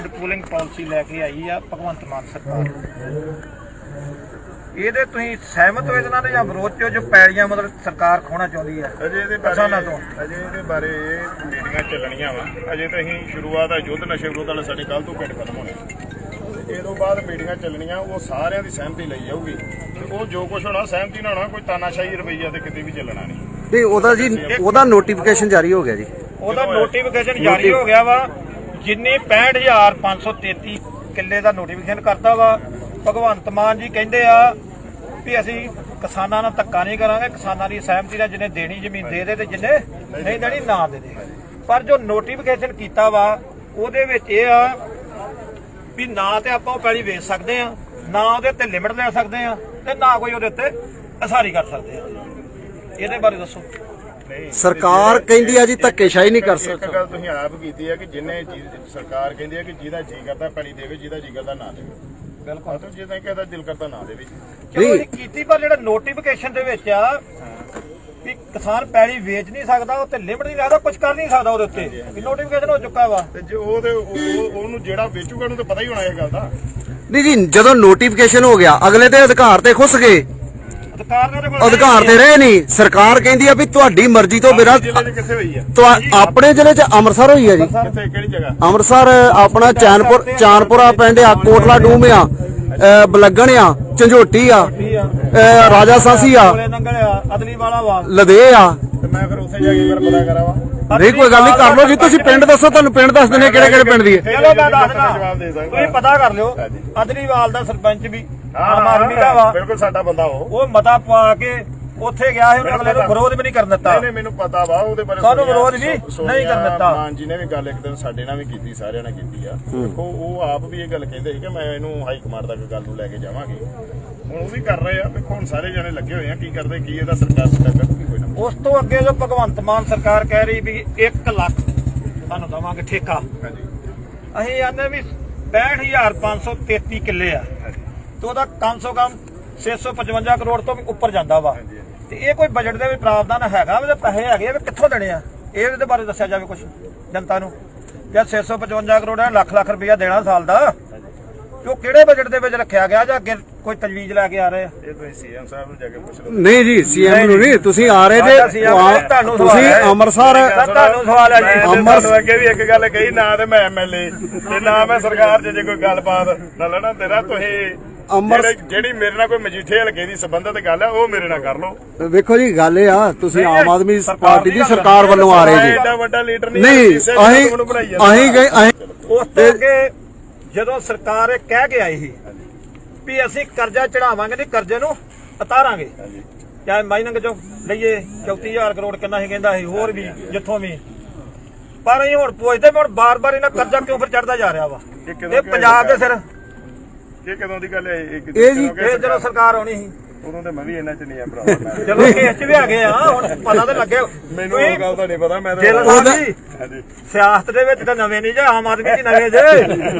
Land pooling policy ਲੈ ਕੇ ਆਈ ਆ ਭਗਵੰਤ ਮਾਨ ਸਰਕਾਰ। ਇਹਦੇ ਤੁਸੀਂ ਸਹਿਮਤ ਹੋ ਇਹਦੇ ਨਾਲ ਜਾਂ ਵਿਰੋਧ ਚ ਹੋ ਜੋ ਪੈੜੀਆਂ ਮਤਲਬ ਸਰਕਾਰ ਖੋਣਾ ਚਾਹੁੰਦੀ ਹੈ ਅਜੇ ਇਹਦੇ ਕਿਸਾਨਾਂ ਤੋਂ। ਅਜੇ ਇਹਦੇ ਬਾਰੇ ਇਹ ਮੀਟਿੰਗਾਂ ਚੱਲਣੀਆਂ ਵਾ। ਅਜੇ ਤਾਂ ਅਸੀਂ ਸ਼ੁਰੂਆਤ ਆ ਯੁੱਧ ਨਸ਼ੇ ਵਿਰੋਧ ਵਾਲੇ ਸਾਡੇ ਕੱਲ ਤੋਂ ਪਿੰਡ ਖਤਮ ਹੋਣੇ। ਇਹ ਤੋਂ ਬਾਅਦ ਮੀਟਿੰਗਾਂ ਚੱਲਣੀਆਂ ਉਹ ਸਾਰਿਆਂ ਦੀ ਸਹਿਮਤੀ ਲਈ ਜਾਊਗੀ। ਤੇ ਉਹ ਜੋ ਕੁਝ ਹੋਣਾ ਸਹਿਮਤੀ ਨਾਲ ਹੋਣਾ ਕੋਈ ਤਾਨਾਸ਼ਾਹੀ ਰਵਈਆ ਤੇ ਕਿਤੇ ਵੀ ਚੱਲਣਾ ਨਹੀਂ। ਨਹੀਂ ਉਹਦਾ ਜੀ ਉਹਦਾ ਨੋਟੀਫਿਕੇਸ਼ਨ ਜਾਰੀ ਹੋ ਗਿਆ ਜੀ। ਉਹਦਾ ਨੋਟੀਫਿਕੇਸ਼ਨ ਜਾਰੀ ਹੋ ਗਿਆ ਵਾ। ਜਿੰਨੇ 65533 ਕਿੱਲੇ ਦਾ ਨੋਟੀਫਿਕੇਸ਼ਨ ਕਰਤਾ ਵਾ, ਭਗਵੰਤ ਮਾਨ ਜੀ ਕਹਿੰਦੇ ਆ ਵੀ ਅਸੀਂ ਕਿਸਾਨਾਂ ਨਾਲ ਧੱਕਾ ਨਹੀਂ ਕਰਾਂਗੇ, ਕਿਸਾਨਾਂ ਦੀ ਸਹਿਮਤੀ ਨਾਲ ਜਿਹਨੇ ਦੇਣੀ ਜ਼ਮੀਨ ਦੇ ਦੇ ਤੇ ਜਿਹਨੇ ਨਹੀਂ ਦੇਣੀ, ਨਾ ਦੇ ਦੇ। ਪਰ ਜੋ ਨੋਟੀਫਿਕੇਸ਼ਨ ਕੀਤਾ ਵਾ, ਉਹਦੇ ਵਿੱਚ ਇਹ ਆ ਵੀ ਨਾ ਤੇ ਆਪਾਂ ਉਹ ਪੈਲੀ ਵੇਚ ਸਕਦੇ ਆ, ਨਾ ਉਹਦੇ ਤੇ ਲਿਮਟ ਲੈ ਸਕਦੇ ਆ ਤੇ ਨਾ ਕੋਈ ਉਹਦੇ ਉੱਤੇ ਅਸਾਰੀ ਕਰ ਸਕਦੇ ਆ। ਇਹਦੇ ਬਾਰੇ ਦੱਸੋ। ਸਰਕਾਰ ਕਹਿੰਦੀ ਆ ਜੀ ਧੱਕੇਸ਼ਾਹੀ ਨਹੀਂ ਕਰ ਇੱਕ ਸਕਦਾ। ਗੱਲ ਤੁਸੀਂ ਆਪ ਕੀਤੀ ਹੈ ਕਿ ਜਿੰਨੇ ਸਰਕਾਰ ਕਹਿੰਦੀ ਹੈ ਕਿ ਜਿਹਦਾ ਜੀ ਕਰਦਾ ਪੈਲੀ ਦੇਵੇ ਜਿਹਦਾ ਜੀ ਕਰਦਾ ਨਾ ਦੇਵੇ। ਬਿਲਕੁਲ। ਤਾਂ ਜਿਹਦਾ ਕਹਿੰਦਾ ਦਿਲ ਕਰਦਾ ਨਾ ਦੇਵੇ ਚਲੋ। ਇਹ ਕੀਤੀ ਪਰ ਜਿਹੜਾ ਨੋਟੀਫਿਕੇਸ਼ਨ ਦੇ ਵਿੱਚ ਆ ਵੀ ਕਿਸਾਨ ਪੈਲੀ ਵੇਚ ਨਹੀਂ ਸਕਦਾ ਉਹ ਤੇ ਲਿਮਟ ਨਹੀਂ ਲੱਗਦਾ ਕੁਝ ਕਰ ਨਹੀਂ ਸਕਦਾ ਉਹਦੇ ਉੱਤੇ। ਵੀ ਨੋਟੀਫਿਕੇਸ਼ਨ ਹੋ ਚੁੱਕਾ ਵਾ। ਤੇ ਜੇ ਉਹ ਤੇ ਉਹ- ਉਹ- ਉਹਨੂੰ ਜਿਹੜਾ ਵੇਚੂਗਾ ਉਹਨੂੰ ਤਾਂ ਪਤਾ ਹੀ ਹੋਣਾ ਇਹ ਗੱਲ ਦਾ। ਨਹੀਂ ਜੀ ਜਦੋਂ ਨੋਟੀਫਿਕੇਸ਼ਨ ਹੋ ਗਿਆ ਅਗਲੇ ਦੇ ਅਧਿਕਾਰ ਤੇ ਖੁੱਸ ਗਏ। ਅਧਿਕਾਰ ਦੇ ਕੋਲ ਅਧਿਕਾਰ ਰਹੇ ਨਹੀਂ। ਸਰਕਾਰ ਕਹਿੰਦੀ ਆ ਵੀ ਤੁਹਾਡੀ ਮਰਜ਼ੀ ਤੋਂ ਬਿਨਾਂ ਜ਼ਿਲ੍ਹੇ 'ਚ ਕਿੱਥੇ ਹੋਈ ਆ? ਤੁਹਾ- ਆਪਣੇ ਜ਼ਿਲ੍ਹੇ 'ਚ ਅੰਮ੍ਰਿਤਸਰ ਹੋਈ ਆ ਜੀ। ਕਿੱਥੇ ਕਿਹੜੀ ਜਗ੍ਹਾ? ਅੰਮ੍ਰਿਤਸਰ ਆਪਣਾ ਚੈਨਪੁਰ ਚਾਨਪੁਰਾ ਪਿੰਡ ਆ ਕੋਟਲਾ ਡੂਮ ਆ ਬਲੱਗਣ ਆ ਝੰਜੋਟੀ ਆ ਰਾਜਾ ਸਾਸੀ ਆ। ਕੋਲੇ ਨੰਗਲ ਆ ਅਦਲੀ ਵਾਲਾ ਵਾ। ਲਦੇ ਆ। ਤੇ ਮੈਂ ਫਿਰ ਉੱਥੇ ਜਾ ਕੇ ਫਿਰ ਪਤਾ ਕਰਾਵਾ ਨਹੀਂ ਕੋਈ ਗੱਲ ਨਹੀਂ ਕਰ ਲਓ ਜੀ ਤੁਸੀਂ ਪਿੰਡ ਦੱਸੋ ਤੁਹਾਨੂੰ ਪਿੰਡ ਦੱਸ ਦਿੰਦੇ ਕਿਹੜੇ ਕਿਹੜੇ ਪਿੰਡ ਦੀ ਹੈ ਚਲੋ ਮੈਂ ਦੱਸ ਜਵਾਬ ਦੇ ਦਿੰਦਾ ਸਕਦਾ। ਤੁਸੀਂ ਪਤਾ ਕਰ ਲਿਓ। ਅਦਲੀਵਾਲ ਦਾ ਸਰਪੰਚ ਵੀ। ਹਾਂ, ਆਮ ਆਦਮੀ ਦਾ ਵਾ। ਬਿਲਕੁਲ ਸਾਡਾ ਬੰਦਾ ਉਹ। ਉਹ ਮਤਾ ਪਾ ਕੇ ਉੱਥੇ ਗਿਆ ਸੀ ਉਹਨੇ ਅਗਲੇ ਨੂੰ ਵਿਰੋਧ ਵੀ ਨਹੀਂ ਕਰਨ ਦਿੱਤਾ। ਨਹੀਂ ਨਹੀਂ ਮੈਨੂੰ ਪਤਾ ਵਾ ਉਹਦੇ ਬਾਰੇ ਸਾਨੂੰ ਵਿਰੋਧ ਵੀ ਨਹੀਂ ਕਰਨ ਦਿੱਤਾ। ਮਾਨ ਜੀ ਨੇ ਵੀ ਗੱਲ ਇੱਕ ਦਿਨ ਸਾਡੇ ਨਾਲ ਵੀ ਕੀਤੀ ਸਾਰਿਆਂ ਨਾਲ ਕੀਤੀ ਆ। ਦੇਖੋ ਉਹ ਆਪ ਵੀ ਇਹ ਗੱਲ ਕਹਿੰਦੇ ਸੀ ਕਿ ਮੈਂ ਇਹਨੂੰ ਹਾਈ ਕਮਾਂਡ ਤੱਕ ਗੱਲ ਨੂੰ ਲੈ ਕੇ ਜਾਵਾਂਗੇ। ਹੁਣ ਉਹ ਵੀ ਕਰ ਰਹੇ ਆ ਦੇਖੋ ਹੁਣ ਸਾਰੇ ਜਣੇ ਲੱਗੇ ਹੋਏ ਆ ਕੀ ਕਰਦੇ ਕੀ ਇਹਦਾ ਸਰਕਾਰ ਕਰੂਗੀ ਕੋਈ ਨਾ ਉਸ ਤੋਂ ਅੱਗੇ ਜੋ ਭਗਵੰਤ ਮਾਨ ਸਰਕਾਰ ਕਹਿ ਰਹੀ ਵੀ 1 ਲੱਖ ਤੁਹਾਨੂੰ ਦਵਾਂਗੇ ਠੇਕਾ। ਹਾਂਜੀ। ਅਸੀਂ ਆਨੇ ਵੀ 65533 ਕਿੱਲੇ ਆ। ਤੇ ਉਹਦਾ ਕਮ ਸੋ ਕਮ 655 ਕਰੋੜ ਤੋਂ ਵੀ ਉੱਪਰ ਜਾਂਦਾ ਵਾ। ਤੇ ਇਹ ਕੋਈ ਬਜਟ ਦੇ ਵੀ ਪ੍ਰਾਵਧਾਨ ਹੈਗਾ ਵੀ ਪੈਸੇ ਹੈਗੇ ਆ ਵੀ ਕਿੱਥੋਂ ਦੇਣੇ ਆ? ਇਹਦੇ ਬਾਰੇ ਦੱਸਿਆ ਜਾਵੇ ਕੁਝ ਜਨਤਾ ਨੂੰ। ਜਦ 655 ਕਰੋੜ ਹੈ ਲੱਖ ਲੱਖ ਰੁਪਇਆ ਦੇਣਾ ਸਾਲ ਦਾ। ਉਹ ਕਿਹੜੇ ਬਜਟ ਦੇ ਵਿੱਚ ਰੱਖਿਆ ਗਿਆ ਜਾਂ ਅੱਗੇ ਕੋਈ ਤਜਵੀਜ਼ ਲੈ ਕੇ ਆ ਰਹੇ ਆ? ਇਹ ਤੁਸੀਂ ਸੀਐਮ ਸਾਹਿਬ ਨੂੰ ਜਾ ਕੇ ਪੁੱਛ ਲਓ। ਨਹੀਂ ਜੀ ਸੀਐਮ ਨੂੰ ਨਹੀਂ ਤੁਸੀਂ ਆ ਰਹੇ ਜੇ ਤੁਸੀਂ। ਅੰਮ੍ਰਿਤਸਰ ਸਰ, ਤੁਹਾਨੂੰ ਸਵਾਲ ਹੈ ਜੀ। ਮੈਂ ਤੇ ਅੰਮ੍ਰਿਤ- ਤੁਹਾਨੂੰ ਅੱਗੇ ਵੀ ਇੱਕ ਗੱਲ ਕਹੀ ਨਾ ਤੇ ਮੈਂ ਐਮਐਲਏ ਤੇ ਨਾ ਮੈਂ ਸਰਕਾਰ 'ਚ ਜੇ ਕੋਈ ਗੱਲਬਾਤ ਨਾ ਲੈਣਾ ਤੇਰਾ ਤੁਸੀਂ ਅੰਮ੍ਰਿਤ- ਜਿਹੜੇ- ਜਿਹੜੀ ਮੇਰੇ ਨਾਲ ਕੋਈ ਮਜੀਠੇ ਹਲਕੇ ਦੀ ਸੰਬੰਧਿਤ ਗੱਲ ਹੈ ਉਹ ਮੇਰੇ ਨਾਲ ਕਰ ਲਓ। ਵੇਖੋ ਜੀ ਗੱਲ ਇਹ ਆ ਤੁਸੀਂ ਨਹੀਂ, ਆਮ ਆਦਮੀ ਸਰਕਾਰ ਪਾਰਟੀ ਦੀ ਦੀ ਗੱਲ ਸਰਕਾਰ ਵੱਲੋਂ ਆ ਰਹੇ ਮੈਂ ਜੀ। ਐਡਾ ਵੱਡਾ ਲੀਡਰ ਨਹੀਂ ਨਹੀਂ ਕਿਸੇ ਅਸੀਂ ਨੂੰ ਬਣਾਈ ਜਾਂਦਾ। ਅਸੀਂ ਗਏ ਅਸੀਂ ਉਸ ਤੋਂ ਅੱਗੇ ਜਦੋਂ ਸਰਕਾਰ ਇਹ ਕਹਿ ਕੇ ਆਈ ਸੀ ਵੀ ਅਸੀਂ ਕਰਜ਼ਾ ਚੜਾਵਾਂਗੇ ਨਹੀਂ ਕਰਜ਼ੇ ਨੂੰ ਉਤਾਰਾਂਗੇ। ਚਾਹੇ ਮਾਈਨਿੰਗ ਚੋਂ ਲਈਏ 34000 ਕਰੋੜ ਕਿੰਨਾ ਸੀ ਕਹਿੰਦਾ ਸੀ ਹੋਰ ਵੀ ਜਿੱਥੋਂ ਵੀ। ਪਰ ਅਸੀਂ ਹੁਣ ਪੁੱਛਦੇ ਵੀ ਹੁਣ ਬਾਰ-ਬਾਰ ਇਹਨਾਂ ਕਰਜ਼ਾ ਕਿਉਂ ਫਿਰ ਚੜਦਾ ਜਾ ਰਿਹਾ ਵਾ? ਇਹ ਕਦੋਂ ਇਹ ਪੰਜਾਬ ਦੇ ਸਿਰ ਇਹ ਕਦੋਂ ਦੀ ਗੱਲ ਹੈ? ਇਹ ਇਹ ਜੀ, ਇਹ ਜਦੋਂ ਸਰਕਾਰ? ਆਉਣੀ ਸੀ। ਉਦੋਂ ਤੇ ਮੈਂ ਵੀ ਇਹਨਾਂ 'ਚ ਨਹੀਂ ਆ ਭਰਾ ਮੈਂ- ਚਲੋ ਕੇਸ 'ਚ ਵੀ ਆ ਗਏ ਆ ਹੁਣ ਪਤਾ ਤਾਂ ਲੱਗੇ ਮੈਨੂੰ ਉਹ ਗੱਲ ਦਾ ਨਹੀਂ ਪਤਾ ਮੈਂ ਜੇਲ੍ਹ ਤਾਂ ਸਾਹਿਬ ਜੀ ਹਾਂਜੀ। ਸਿਆਸਤ ਦੇ ਵਿੱਚ ਤਾਂ ਨਵੇਂ ਨਹੀਂ ਜੇ ਆਮ ਆਦਮੀ ਜੀ ਨਵੇਂ ਜੇ।